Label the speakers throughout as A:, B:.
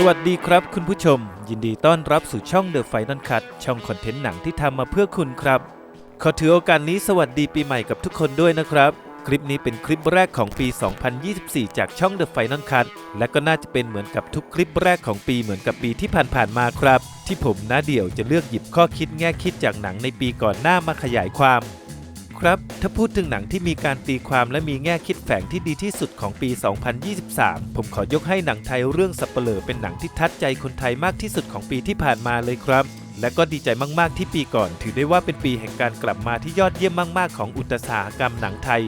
A: สวัสดีครับคุณผู้ชม ยินดีต้อนรับสู่ช่อง The Final Cut ช่องคอนเทนต์หนังที่ทำมาเพื่อคุณครับ ขอถือโอกาสนี้สวัสดีปีใหม่กับทุกคนด้วยนะครับ คลิปนี้เป็นคลิปแรกของปี 2024 จากช่อง The Final Cut และก็น่าจะเป็นเหมือนกับทุกคลิปแรกของปีเหมือนกับปีที่ผ่านๆมาครับ ที่ผมนาเดี่ยวจะเลือกหยิบข้อคิดแง่คิดจากหนังในปีก่อนหน้ามาขยายความ ครับ ถ้าพูดถึงหนังที่มีการตีความและมีแง่คิดแฝงที่ดีที่สุดของปี 2023 ผมขอยกให้หนังไทยเรื่องสัปเหร่อเป็นหนังที่ทัดใจคนไทยมากที่สุดของปีที่ผ่านมาเลยครับ และก็ดีใจมากๆที่ปีก่อน ถือได้ว่าเป็นปีแห่งการกลับมาที่ยอดเยี่ยมมากๆ ของอุตสาหกรรมหนังไทย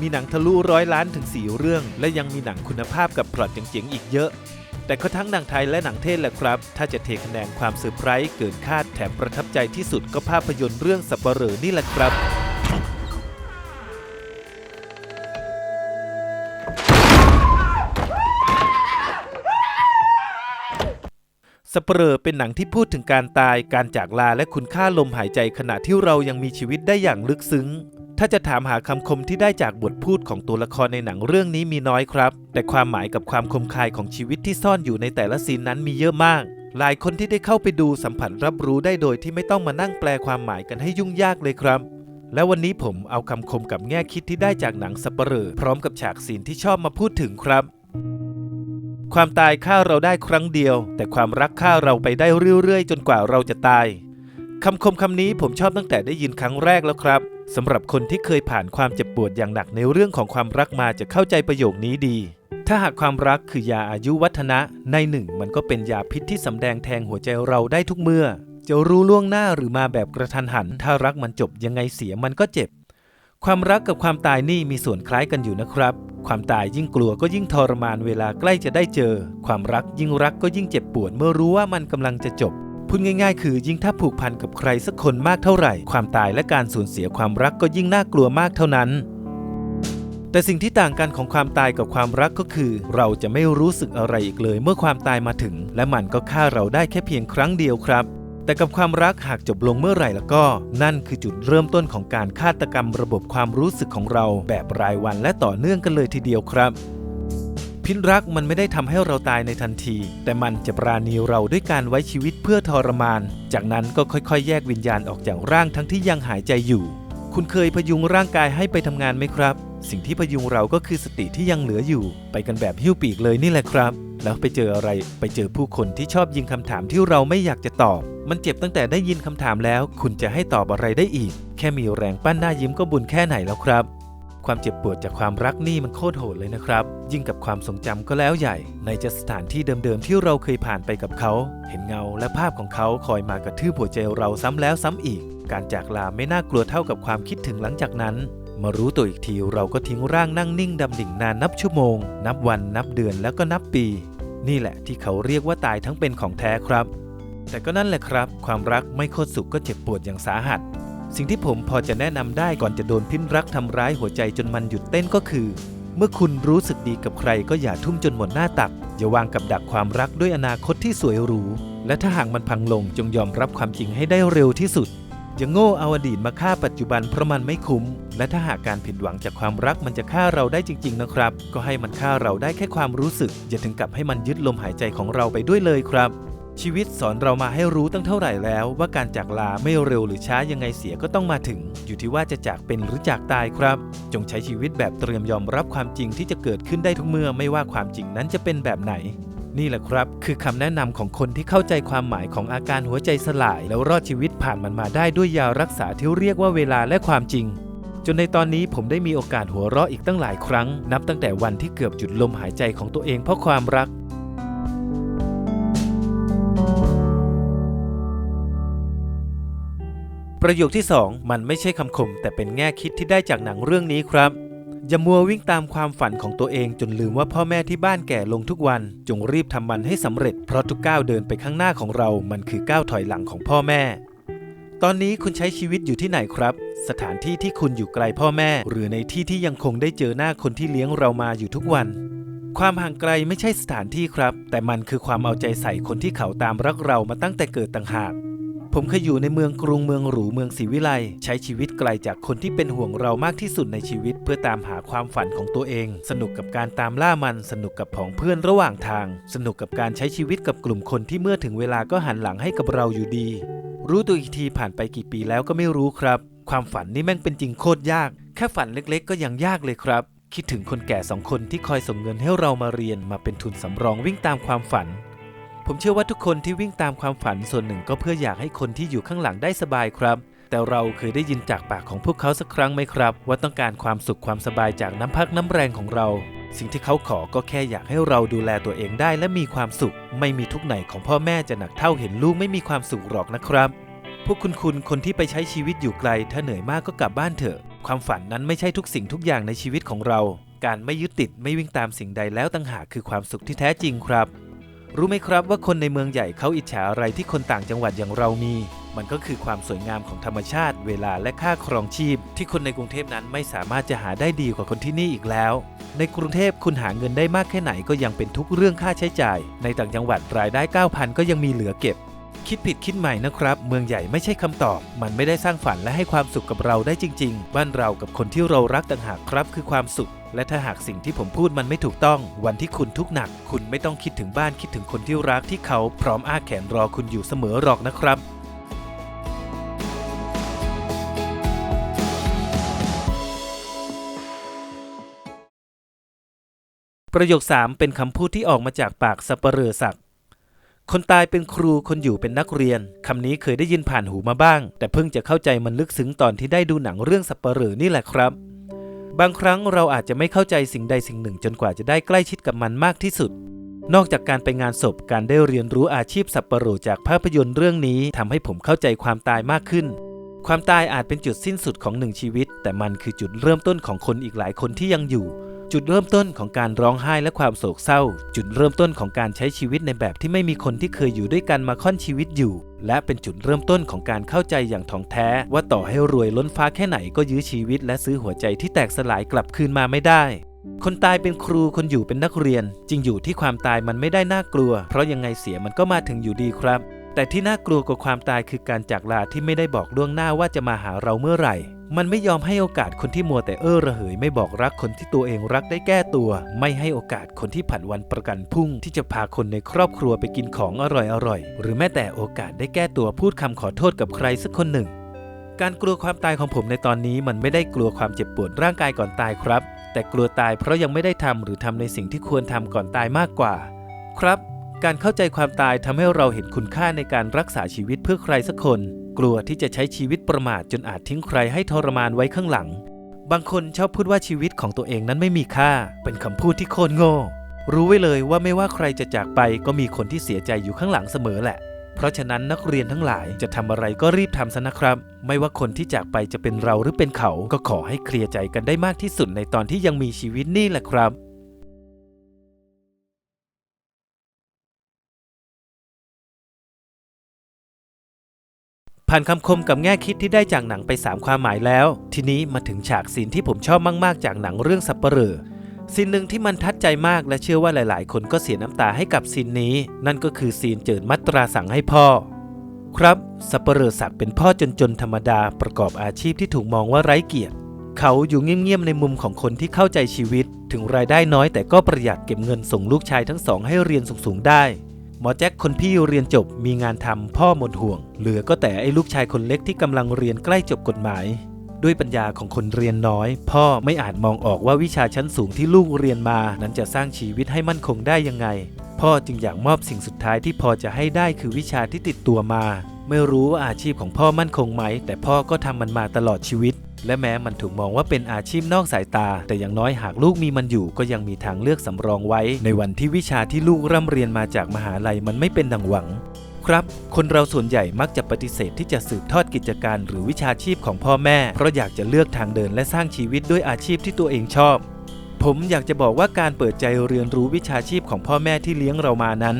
A: มีหนังทะลุร้อยล้านถึง 4 เรื่อง และยังมีหนังคุณภาพกับพล็อตเจ๋งๆอีกเยอะ แต่ก็ทั้งหนังไทยและหนังเทศแหละครับ ถ้าจะเทคะแนนความเซอร์ไพรส์เกินคาดแถมประทับใจที่สุดก็ภาพยนตร์เรื่องสัปเหร่อนี่แหละครับ สเปเรอเป็นหนังที่พูดถึงการตาย การจากลาและคุณค่าลมหายใจขณะที่เรายังมีชีวิตได้อย่างลึกซึ้ง ถ้าจะถามหาคำคมที่ได้จากบทพูดของตัวละครในหนังเรื่องนี้มีน้อยครับ แต่ความหมายกับความคมคายของชีวิตที่ซ่อนอยู่ในแต่ละซีนนั้นมีเยอะมาก หลายคนที่ได้เข้าไปดูสัมผัสรับรู้ได้โดยที่ไม่ต้องมานั่งแปลความหมายกันให้ยุ่งยากเลยครับ และวันนี้ผมเอาคำคมกับแง่คิดที่ได้จากหนังสัปเหร่อพร้อมกับฉากซีนที่ชอบมาพูดถึงครับ ความตายฆ่าเราได้ครั้งเดียว แต่ความรักฆ่าเราไปได้เรื่อยๆ จนกว่าเราจะตายคำคมคำนี้ผมชอบตั้งแต่ได้ยินครั้งแรกแล้วครับสำหรับคนที่เคยผ่านความเจ็บปวดอย่างหนักในเรื่องของความรักมาจะเข้าใจประโยคนี้ดี ถ้าหากความรักคือยาอายุวัฒนะในหนึ่งมันก็เป็นยาพิษที่สำแดงแทงหัวใจเราได้ทุกเมื่อ จะรู้ล่วงหน้าหรือมาแบบกระทันหัน ถ้ารักมันจบยังไงเสียมันก็เจ็บ ความรักกับความตายนี่มีส่วนคล้ายกันอยู่นะครับ ความตายยิ่งกลัวก็ยิ่งทรมานเวลาใกล้จะได้เจอ ความรักยิ่งรักก็ยิ่งเจ็บปวดเมื่อรู้ว่ามันกำลังจะจบพูดง่ายๆ คือยิ่งถ้าผูกพันกับใครสักคนมากเท่าไหร่ ความตายและการสูญเสียความรักก็ยิ่งน่ากลัวมากเท่านั้น แต่สิ่งที่ต่างกันของความตายกับความรักก็คือ เราจะไม่รู้สึกอะไรอีกเลยเมื่อความตายมาถึง และมันก็ฆ่าเราได้แค่เพียงครั้งเดียวครับ แต่กับความรักหากจบลงเมื่อไหร่แล้วก็ นั่นคือจุดเริ่มต้นของการฆาตกรรมระบบความรู้สึกของเรา แบบรายวันและต่อเนื่องกันเลยทีเดียวครับ พิษรักมันไม่ได้ทำให้เราตายในทันที แต่มันจะปราณีเราด้วยการไว้ชีวิตเพื่อทรมาน จากนั้นก็ค่อยๆ แยกวิญญาณออกจากร่างทั้งที่ยังหายใจอยู่ คุณเคยพยุงร่างกายให้ไปทำงานไหมครับ สิ่งที่พยุงเราก็คือสติที่ยังเหลืออยู่ ไปกันแบบหิ้วปีกเลยนี่แหละครับ แล้วไปเจออะไรไปเจอผู้คนที่ชอบยิงคำถามที่เราไม่อยากจะตอบ มันเจ็บตั้งแต่ได้ยินคำถามแล้ว คุณจะให้ตอบอะไรได้อีก แค่มีแรงปั้นหน้ายิ้มก็บุญแค่ไหนแล้วครับ ความเจ็บปวดจากความรักนี่มันโคตรโหดเลยนะครับ ยิ่งกับความทรงจำก็แล้วใหญ่ ในจะสถานที่เดิมๆที่เราเคยผ่านไปกับเขา เห็นเงาและภาพของเขาคอยมากระทืบหัวใจเราซ้ำแล้วซ้ำอีก การจากลาไม่น่ากลัวเท่ากับความคิดถึงหลังจากนั้นมารู้ตัวอีกทีเราก็ทิ้งร่างนั่งนิ่งดำดิ่งนานนับชั่วโมง นับวันนับเดือนแล้วก็นับปี นี่แหละที่เขาเรียกว่าตายทั้งเป็นของแท้ครับ แต่ก็นั่นแหละครับ ความรักไม่โคตรสุขก็เจ็บปวดอย่างสาหัส สิ่งที่ผมพอจะแนะนำได้ก่อนจะโดนพิษรักทำร้ายหัวใจจนมันหยุดเต้นก็คือ เมื่อคุณรู้สึกดีกับใครก็อย่าทุ่มจนหมดหน้าตัก อย่าวางกับดักความรักด้วยอนาคตที่สวยหรู และถ้าหากมันพังลงจงยอมรับความจริงให้ได้เร็วที่สุด อย่าโง่เอาอดีตมาฆ่าปัจจุบันเพราะมันไม่คุ้ม และถ้าหากการผิดหวังจากความรักมันจะฆ่าเราได้จริง ๆ นะครับ ก็ให้มันฆ่าเราได้แค่ความรู้สึก อย่าถึงกับให้มันยึดลมหายใจของเราไปด้วยเลยครับ ชีวิตสอนเรามาให้รู้ตั้งเท่าไหร่แล้ว ว่าการจากลาไม่เร็วหรือช้ายังไงเสียก็ต้องมาถึง อยู่ที่ว่าจะจากเป็นหรือจากตายครับ จงใช้ชีวิตแบบเตรียมยอมรับความจริงที่จะเกิดขึ้นได้ทุกเมื่อไม่ว่าความจริงนั้นจะเป็นแบบไหน นี่แหละครับ คือคำแนะนำของคนที่เข้าใจความหมายของอาการหัวใจสลาย แล้วรอดชีวิตผ่านมันมาได้ด้วยยารักษาที่เรียกว่าเวลาและความจริงจนในตอนนี้ผมได้มีโอกาสหัวเราะอีกตั้งหลายครั้ง นับตั้งแต่วันที่เกือบหยุดลมหายใจของตัวเองเพราะความรัก ประโยคที่ 2 มันไม่ใช่คำคม แต่เป็นแง่คิดที่ได้จากหนังเรื่องนี้ครับ อย่ามัววิ่งตามความฝันของตัวเองจนลืมว่าพ่อแม่ที่บ้านแก่ลงทุกวัน จงรีบทำมันให้สำเร็จ เพราะทุกก้าวเดินไปข้างหน้าของเรา มันคือก้าวถอยหลังของพ่อแม่ ตอนนี้คุณใช้ชีวิตอยู่ที่ไหนครับ สถานที่ที่คุณอยู่ไกลพ่อแม่ หรือในที่ที่ยังคงได้เจอหน้าคนที่เลี้ยงเรามาอยู่ทุกวัน ความห่างไกลไม่ใช่สถานที่ครับ แต่มันคือความเอาใจใส่คนที่เขาตามรักเรามาตั้งแต่เกิดต่างหาก ผมเคยอยู่ในเมืองกรุงเมืองหรูเมืองศรีวิไลใช้ชีวิตไกลจากคนที่เป็นห่วงเรามากที่สุดในชีวิต เพื่อตามหาความฝันของตัวเอง สนุกกับการตามล่ามันสนุกกับผองเพื่อนระหว่างทาง สนุกกับการใช้ชีวิตกับกลุ่มคนที่เมื่อถึงเวลาก็หันหลังให้กับเราอยู่ดี รู้ตัวอีกทีผ่านไปกี่ปีแล้วก็ไม่รู้ครับ ความฝันนี่แม่งเป็นจริงโคตรยาก แค่ฝันเล็กๆ ก็ยังยากเลยครับ คิดถึงคนแก่สองคนที่คอยส่งเงินให้เรามาเรียนมาเป็นทุนสำรองวิ่งตามความฝัน ผมเชื่อว่าทุกคนที่วิ่งตามความฝันส่วนหนึ่งก็เพื่ออยากให้คนที่อยู่ข้างหลังได้สบายครับ แต่เราเคยได้ยินจากปากของพวกเขาสักครั้งไหมครับ ว่าต้องการความสุขความสบายจากน้ำพักน้ำแรงของเรา สิ่งที่เขาขอก็แค่อยากให้เราดูแลตัวเองได้และมีความสุข ไม่มีทุกไหนของพ่อแม่จะหนักเท่าเห็นลูกไม่มีความสุขหรอกนะครับพวกคุณคุณคนที่ไปใช้ชีวิตอยู่ไกล ถ้าเหนื่อยมากก็กลับบ้านเถอะ ความฝันนั้นไม่ใช่ทุกสิ่งทุกอย่างในชีวิตของเรา การไม่ยึดติดไม่วิ่งตามสิ่งใดแล้วต่างหากคือความสุขที่แท้จริงครับ รู้ไหมครับว่าคนในเมืองใหญ่เขาอิจฉาอะไรที่คนต่างจังหวัดอย่างเรามี มันก็คือความสวยงามของธรรมชาติ เวลาและค่าครองชีพ ที่คนในกรุงเทพนั้นไม่สามารถจะหาได้ดีกว่าคนที่นี่อีกแล้ว ในกรุงเทพคุณหาเงินได้มากแค่ไหนก็ยังเป็นทุกเรื่องค่าใช้จ่าย ในต่างจังหวัดรายได้ 9,000 ก็ยังมีเหลือเก็บ คิดผิดคิดใหม่นะครับ เมืองใหญ่ไม่ใช่คำตอบ มันไม่ได้สร้างฝันและให้ความสุขกับเราได้จริง ๆ บ้านเรากับคนที่เรารักต่างหากครับคือความสุข และถ้าหากสิ่งที่ผมพูดมันไม่ถูกต้อง วันที่คุณทุกข์หนัก คุณไม่ต้องคิดถึงบ้านคิดถึงคนที่รักที่เขาพร้อมอ้าแขนรอคุณอยู่เสมอหรอกนะครับประโยค 3 เป็นคำพูดที่ออกมาจากปากสัปเหร่อศักดิ์คนตายเป็นครูคนอยู่เป็นนักเรียน คำนี้เคยได้ยินผ่านหูมาบ้าง แต่เพิ่งจะเข้าใจมันลึกซึ้งตอนที่ได้ดูหนังเรื่องสัปเหร่อนี่แหละครับ บางครั้งเราอาจจะไม่เข้าใจสิ่งใดสิ่งหนึ่ง จนกว่าจะได้ใกล้ชิดกับมันมากที่สุด นอกจากการไปงานศพการได้เรียนรู้อาชีพสัปเหร่อจากภาพยนตร์เรื่องนี้ทำให้ผมเข้าใจความตายมากขึ้น ความตายอาจเป็นจุดสิ้นสุดของหนึ่งชีวิต แต่มันคือจุดเริ่มต้นของคนอีกหลายคนที่ยังอยู่ จุดเริ่มต้นของการร้องไห้และความโศกเศร้า จุดเริ่มต้นของการใช้ชีวิตในแบบที่ไม่มีคนที่เคยอยู่ด้วยกันมาค่อนชีวิตอยู่ และเป็นจุดเริ่มต้นของการเข้าใจอย่างถ่องแท้ ว่าต่อให้รวยล้นฟ้าแค่ไหนก็ยื้อชีวิต และซื้อหัวใจที่แตกสลายกลับคืนมาไม่ได้คนตายเป็นครูคนอยู่เป็นนักเรียน จริงอยู่ที่ความตายมันไม่ได้น่ากลัว เพราะยังไงเสียมันก็มาถึงอยู่ดีครับ แต่ที่น่ากลัวกว่าความตายคือการจากลาที่ไม่ได้บอกล่วงหน้าว่าจะมาหาเราเมื่อไหร่ มันไม่ยอมให้โอกาสคนที่มัวแต่เอ้อระเหย ไม่บอกรักคนที่ตัวเองรักได้แก้ตัว ไม่ให้โอกาสคนที่ผัดวันประกันพุ่ง ที่จะพาคนในครอบครัวไปกินของอร่อยๆหรือแม้แต่โอกาสได้แก้ตัวพูดคำขอโทษกับใครสักคนหนึ่ง การกลัวความตายของผมในตอนนี้มันไม่ได้กลัวความเจ็บปวดร่างกายก่อนตายครับ แต่กลัวตายเพราะยังไม่ได้ทำหรือทำในสิ่งที่ควรทำก่อนตายมากกว่า ครับ การเข้าใจความตายทำให้เราเห็นคุณค่าในการรักษาชีวิตเพื่อใครสักคน กลัวที่จะใช้ชีวิตประมาทจนอาจทิ้งใครให้ทรมานไว้ข้างหลัง บางคนชอบพูดว่าชีวิตของตัวเองนั้นไม่มีค่า เป็นคำพูดที่โคตรโง่ รู้ไว้เลยว่าไม่ว่าใครจะจากไปก็มีคนที่เสียใจอยู่ข้างหลังเสมอแหละ เพราะฉะนั้นนักเรียนทั้งหลายจะทำอะไรก็รีบทำซะนะครับ ไม่ว่าคนที่จากไปจะเป็นเราหรือเป็นเขา ก็ขอให้เคลียร์ใจกันได้มากที่สุดในตอนที่ยังมีชีวิตนี่แหละครับ ผ่านคำคมกับแง่คิดที่ได้จากหนังไป 3 ความหมายแล้ว ทีนี้มาถึงฉากซีนที่ผมชอบมาก ๆ จากหนังเรื่องสัปเหร่อซีนหนึ่งที่มันทัดใจมากและเชื่อว่าหลาย ๆ คนก็เสียน้ำตาให้กับซีนนี้ นั่นก็คือซีนเจิดมัตราสั่งให้พ่อ ครับสัปเหร่อศักดิ์เป็นพ่อจน ๆ ธรรมดาประกอบอาชีพที่ถูกมองว่าไร้เกียรติ เขาอยู่เงียบ ๆ ในมุมของคนที่เข้าใจชีวิต ถึงรายได้น้อยแต่ก็ประหยัดเก็บเงินส่งลูกชายทั้งสองให้เรียนสูง ๆ ได้ หมอแจ็คคนพี่เรียนจบมีงานทำพ่อหมดห่วง เหลือก็แต่ไอ้ลูกชายคนเล็กที่กำลังเรียนใกล้จบกฎหมาย ด้วยปัญญาของคนเรียนน้อย พ่อไม่อาจมองออกว่าวิชาชั้นสูงที่ลูกเรียนมา นั้นจะสร้างชีวิตให้มั่นคงได้ยังไง พ่อจึงอยากมอบสิ่งสุดท้ายที่พอจะให้ได้คือวิชาที่ติดตัวมา ไม่รู้ว่าอาชีพของพ่อมั่นคงไหม แต่พ่อก็ทำมันมาตลอดชีวิต และแม้มันถูกมองว่าเป็นอาชีพนอกสายตา แต่อย่างน้อยหากลูกมีมันอยู่ก็ยังมีทางเลือกสำรองไว้ ในวันที่วิชาที่ลูกร่ำเรียนมาจากมหาลัยมันไม่เป็นดังหวัง ครับ คนเราส่วนใหญ่มักจะปฏิเสธที่จะสืบทอดกิจการหรือวิชาชีพของพ่อแม่ เพราะอยากจะเลือกทางเดินและสร้างชีวิตด้วยอาชีพที่ตัวเองชอบ ผมอยากจะบอกว่าการเปิดใจเรียนรู้วิชาชีพของพ่อแม่ที่เลี้ยงเรามานั้น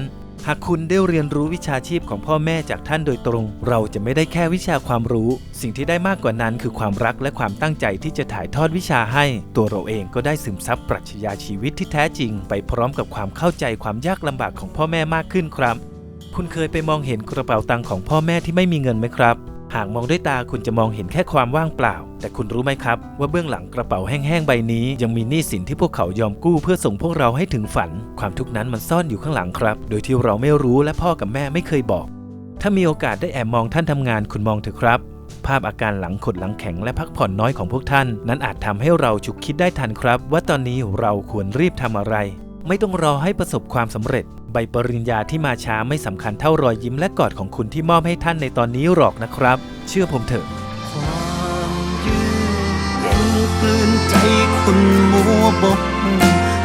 A: หากคุณได้เรียนรู้วิชาชีพของพ่อแม่จากท่านโดยตรง เราจะไม่ได้แค่วิชาความรู้ สิ่งที่ได้มากกว่านั้นคือความรักและความตั้งใจที่จะถ่ายทอดวิชาให้ ตัวเราเองก็ได้ซึมซับปรัชญาชีวิตที่แท้จริง ไปพร้อมกับความเข้าใจความยากลำบากของพ่อแม่มากขึ้นครับ คุณเคยไปมองเห็นกระเป๋าตังค์ของพ่อแม่ที่ไม่มีเงินไหมครับ หากมองด้วยตาคุณจะมองเห็นแค่ความว่างเปล่า แต่คุณรู้ไหมครับ ว่าเบื้องหลังกระเป๋าแห้งๆใบนี้ ยังมีหนี้สินที่พวกเขายอมกู้เพื่อส่งพวกเราให้ถึงฝัน ความทุกข์นั้นมันซ่อนอยู่ข้างหลังครับ โดยที่เราไม่รู้และพ่อกับแม่ไม่เคยบอก ถ้ามีโอกาสได้แอบมองท่านทำงานคุณมองเถอะครับ ภาพอาการหลังขดหลังแข็งและพักผ่อนน้อยของพวกท่าน นั้นอาจทำให้เราฉุกคิดได้ทันครับ ว่าตอนนี้เราควรรีบทำอะไร ไม่ต้องรอให้ประสบความสำเร็จใบปริญญาที่มาช้าไม่สำคัญเท่ารอยยิ้มและกอดของคุณที่มอบให้ท่านในตอนนี้หรอกนะครับ เชื่อผมเถอะ
B: ความยืนเย็นกลืนใจคนมัวบก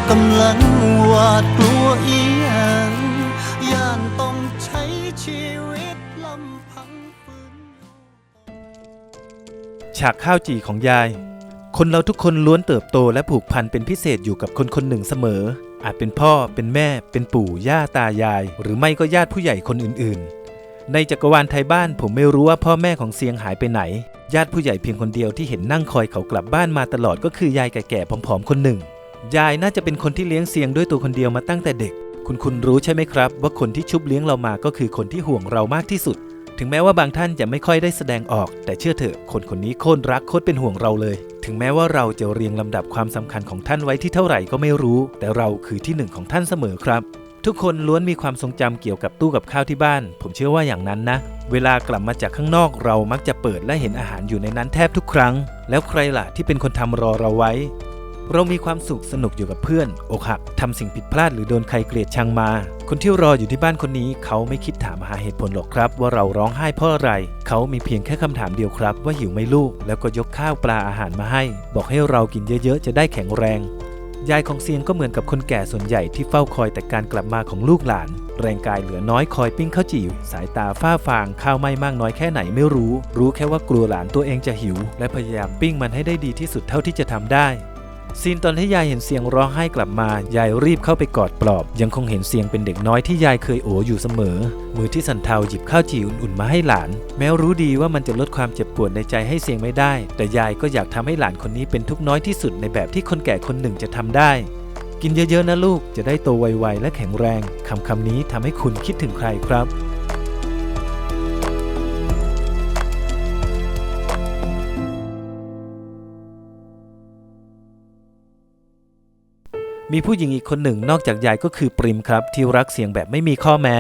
B: กำลังหวาดกลัวอีหยังย่านต้องใช้ชีวิตลำพังฝืน
A: ฉากข้าวจี่ของยาย คนเราทุกคนล้วนเติบโตและผูกพันเป็นพิเศษอยู่กับคนคนหนึ่งเสมอ อาจเป็นพ่อเป็นแม่เป็นปู่ย่าตายาย หรือไม่ก็ญาติผู้ใหญ่คนอื่นๆ ในจักรวาลไทยบ้านผมไม่รู้ว่าพ่อแม่ของเซียงหายไปไหน ญาติผู้ใหญ่เพียงคนเดียวที่เห็นนั่งคอยเขากลับบ้านมาตลอดก็คือยายแก่ๆผอมๆคนหนึ่ง ยายน่าจะเป็นคนที่เลี้ยงเซียงด้วยตัวคนเดียวมาตั้งแต่เด็ก คุณคุณรู้ใช่ไหมครับ ว่าคนที่ชุบเลี้ยงเรามาก็คือคนที่ห่วงเรามากที่สุด ถึงแม้ว่าบางท่านจะไม่ค่อยได้แสดงออก แต่เชื่อเถอะคนคนนี้โค่นรักโคตรเป็นห่วงเราเลย ถึงแม้ว่าเราจะเรียงลำดับความสำคัญของท่านไว้ที่เท่าไหร่ก็ไม่รู้ แต่เราคือที่หนึ่งของท่านเสมอครับทุกคนล้วนมีความทรงจำเกี่ยวกับตู้กับข้าวที่บ้าน ผมเชื่อว่าอย่างนั้นนะ เวลากลับมาจากข้างนอกเรามักจะเปิดและเห็นอาหารอยู่ในนั้นแทบทุกครั้ง แล้วใครล่ะที่เป็นคนทำรอเราไว้ เรามีความสุขสนุกอยู่กับเพื่อน อกหักทำสิ่งผิดพลาดหรือโดนใครเกลียดชังมา คนที่รออยู่ที่บ้านคนนี้ เขาไม่คิดถามหาเหตุผลหรอกครับ ว่าเราร้องไห้เพราะอะไร เขามีเพียงแค่คำถามเดียวครับ ว่าหิวไหมลูก แล้วก็ยกข้าวปลาอาหารมาให้ บอกให้เรากินเยอะๆ จะได้แข็งแรงยายของเซียงก็เหมือนกับคนแก่ส่วนใหญ่ที่เฝ้าคอยแต่การกลับมาของลูกหลาน แรงกายเหลือน้อยคอยปิ้งข้าวจี่สายตาฝ้าฟางข้าวไหม้มากน้อยแค่ไหนไม่รู้ รู้แค่ว่ากลัวหลานตัวเองจะหิว และพยายามปิ้งมันให้ได้ดีที่สุดเท่าที่จะทำได้ ซีนตอนที่ยายเห็นเสียงร้องไห้กลับมา ยายรีบเข้าไปกอดปลอบ ยังคงเห็นเสียงเป็นเด็กน้อยที่ยายเคยโออยู่เสมอ มือที่สันเทาหยิบข้าวจี่อุ่นๆมาให้หลาน แม้รู้ดีว่ามันจะลดความเจ็บปวดในใจให้เสียงไม่ได้ แต่ยายก็อยากทำให้หลานคนนี้เป็นทุกน้อยที่สุดในแบบที่คนแก่คนหนึ่งจะทำได้ กินเยอะๆนะลูกจะได้โตไวๆและแข็งแรงคำคำนี้ทำให้คุณคิดถึงใครครับ มีผู้หญิงอีกคนหนึ่งนอกจากยายก็คือปริมครับที่รักเสียงแบบไม่มีข้อแม้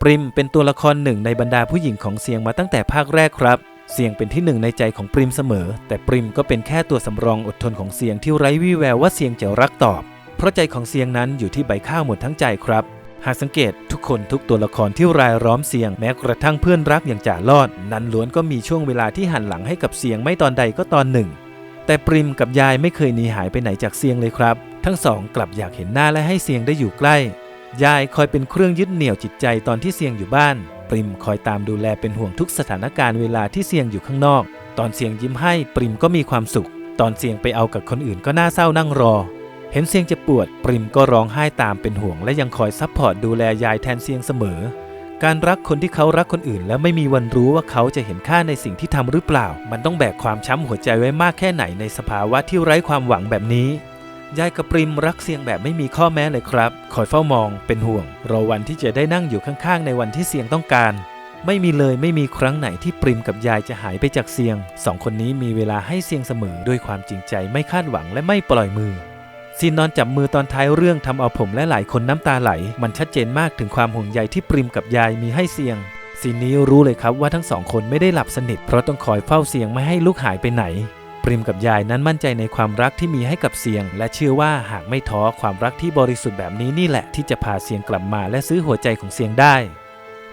A: ปริมเป็นตัวละครหนึ่งในบรรดาผู้หญิงของเสียงมาตั้งแต่ภาคแรกครับ เสียงเป็นที่หนึ่งในใจของปริมเสมอ แต่ปริมก็เป็นแค่ตัวสำรองอดทนของเสียงที่ไร้วี่แววว่าเสียงจะรักตอบ เพราะใจของเสียงนั้นอยู่ที่ใบข้าวหมดทั้งใจครับ หากสังเกตทุกคนทุกตัวละครที่รายล้อมเสียงแม้กระทั่งเพื่อนรักอย่างจ่าลอด นั้นล้วนก็มีช่วงเวลาที่หันหลังให้กับเสียงไม่ตอนใดก็ตอนหนึ่ง แต่ปริมกับยายไม่เคยหนีหายไปไหนจากเสียงเลยครับ ทั้งสองกลับอยากเห็นหน้าและให้เสียงได้อยู่ใกล้ ยายคอยเป็นเครื่องยึดเหนี่ยวจิตใจตอนที่เสียงอยู่บ้าน ปริมคอยตามดูแลเป็นห่วงทุกสถานการณ์เวลาที่เสียงอยู่ข้างนอก ตอนเสียงยิ้มให้ปริมก็มีความสุข ตอนเสียงไปเอากับคนอื่นก็น่าเศร้านั่งรอ เห็นเสียงจะปวด ปริมก็ร้องไห้ตามเป็นห่วง และยังคอยซัพพอร์ตดูแลยายแทนเสียงเสมอ การรักคนที่เขารักคนอื่น และไม่มีวันรู้ว่าเขาจะเห็นค่าในสิ่งที่ทำหรือเปล่า มันต้องแบกความช้ำหัวใจไว้มากแค่ไหนในสภาวะที่ไร้ความหวังแบบนี้ ยายกับปริมรักเสียงแบบไม่มีข้อแม้เลยครับ คอยเฝ้ามองเป็นห่วง รอวันที่จะได้นั่งอยู่ข้างๆ ในวันที่เสียงต้องการ ไม่มีเลยไม่มีครั้งไหนที่ปริมกับยายจะหายไปจากเสียง สองคนนี้มีเวลาให้เสียงเสมอด้วยความจริงใจไม่คาดหวังและไม่ปล่อยมือซีนนอนจับมือตอนท้ายเรื่องทำเอาผมและหลายคนน้ำตาไหล มันชัดเจนมากถึงความห่วงใยที่ปริมกับยายมีให้เสียงซีนนี้รู้เลยครับว่าทั้งสองคนไม่ได้หลับสนิทเพราะต้องคอยเฝ้าเสียงไม่ให้ลูกหายไปไหน ปริมกับยายนั้นมั่นใจในความรักที่มีให้กับเสียง และเชื่อว่าหากไม่ท้อความรักที่บริสุทธิ์แบบนี้นี่แหละ ที่จะพาเสียงกลับมาและซื้อหัวใจของเสียงได้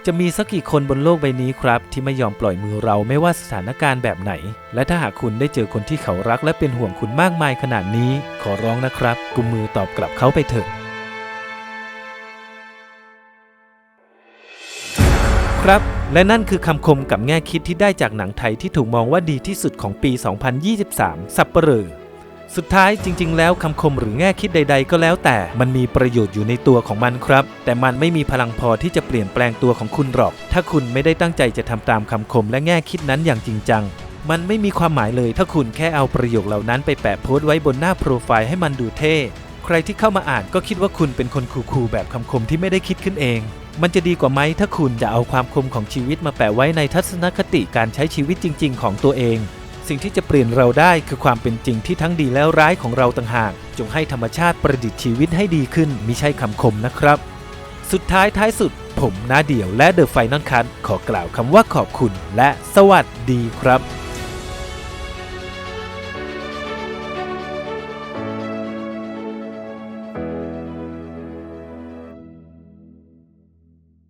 A: จะมีสักกี่คนบนโลกใบนี้ครับ ที่ไม่ยอมปล่อยมือเราไม่ว่าสถานการณ์แบบไหน และถ้าหากคุณได้เจอคนที่เขารักและเป็นห่วงคุณมากมายขนาดนี้ ขอร้องนะครับ กุมมือตอบกลับเขาไปเถอะ ครับ และนั่นคือคำคมกับแง่คิดที่ได้จากหนังไทยที่ถูกมองว่าดีที่สุดของปี 2023 สับเปลอสุดท้ายจริง ๆ แล้วคำคมหรือแง่คิดใด ๆ ก็แล้วแต่มันมีประโยชน์อยู่ในตัวของมันครับ แต่มันไม่มีพลังพอที่จะเปลี่ยนแปลงตัวของคุณหรอก ถ้าคุณไม่ได้ตั้งใจจะทำตามคำคมและแง่คิดนั้นอย่างจริงจัง มันไม่มีความหมายเลยถ้าคุณแค่เอาประโยคเหล่านั้นไปแปะโพสต์ไว้บนหน้าโปรไฟล์ให้มันดูเท่ ใครที่เข้ามาอ่านก็คิดว่าคุณเป็นคนคูลๆแบบคำคมที่ไม่ได้คิดขึ้นเอง มันจะดีกว่าไหมถ้าคุณจะเอาความคมของชีวิตมาแปะไว้ในทัศนคติการใช้ชีวิตจริง ๆ ของตัวเอง สิ่งที่จะเปลี่ยนเราได้คือความเป็นจริงที่ทั้งดีและร้ายของเราต่างหาก จงให้ธรรมชาติประดิษฐ์ชีวิตให้ดีขึ้นมิใช่คำคมนะครับ สุดท้ายท้ายสุด ผมนาเดี่ยวและเดอะไฟนอลคันขอกล่าวคำว่าขอบคุณ และสวัสดีครับ